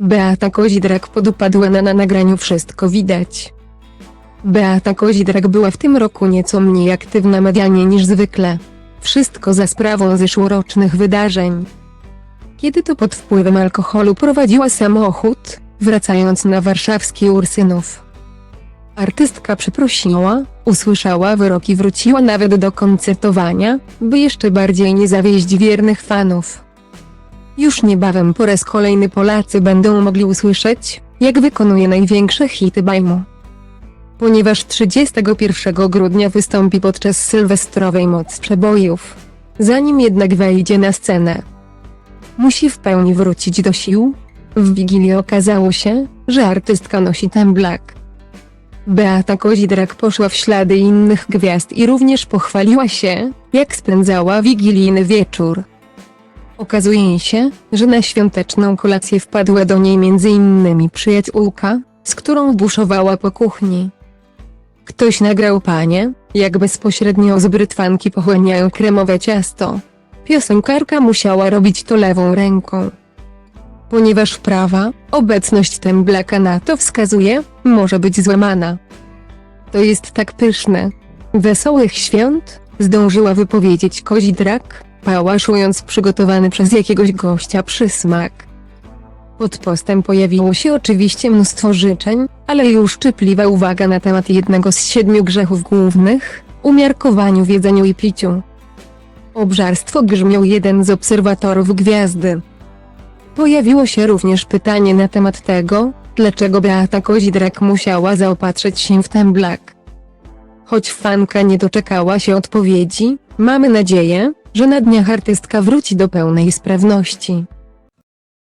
Beata Kozidrak podupadła na, na nagraniu wszystko widać. Beata Kozidrak była w tym roku nieco mniej aktywna medialnie niż zwykle. Wszystko za sprawą zeszłorocznych wydarzeń. Kiedy to pod wpływem alkoholu prowadziła samochód, wracając na warszawski Ursynów. Artystka przeprosiła, usłyszała wyrok i wróciła nawet do koncertowania, by jeszcze bardziej nie zawieść wiernych fanów. Już niebawem po raz kolejny Polacy będą mogli usłyszeć, jak wykonuje największe hity Bajmu. Ponieważ 31 grudnia wystąpi podczas sylwestrowej Moc Przebojów. Zanim jednak wejdzie na scenę, musi w pełni wrócić do sił. W Wigilię okazało się, że artystka nosi temblak. Beata Kozidrak poszła w ślady innych gwiazd i również pochwaliła się, jak spędzała wigilijny wieczór. Okazuje się, że na świąteczną kolację wpadła do niej innymi przyjaciółka, z którą buszowała po kuchni. Ktoś nagrał panie, jak bezpośrednio z brytwanki pochłaniają kremowe ciasto. Piosenkarka musiała robić to lewą ręką. Ponieważ prawa, obecność temblaka na to wskazuje, może być złamana. To jest tak pyszne. Wesołych świąt, zdążyła wypowiedzieć kozidrak, pałaszując przygotowany przez jakiegoś gościa przysmak. Pod postem pojawiło się oczywiście mnóstwo życzeń, ale już czypliwa uwaga na temat jednego z siedmiu grzechów głównych, umiarkowaniu w jedzeniu i piciu. Obżarstwo grzmiał jeden z obserwatorów gwiazdy. Pojawiło się również pytanie na temat tego, dlaczego Beata Kozidrak musiała zaopatrzyć się w temblak. Choć fanka nie doczekała się odpowiedzi, mamy nadzieję, że na dniach artystka wróci do pełnej sprawności.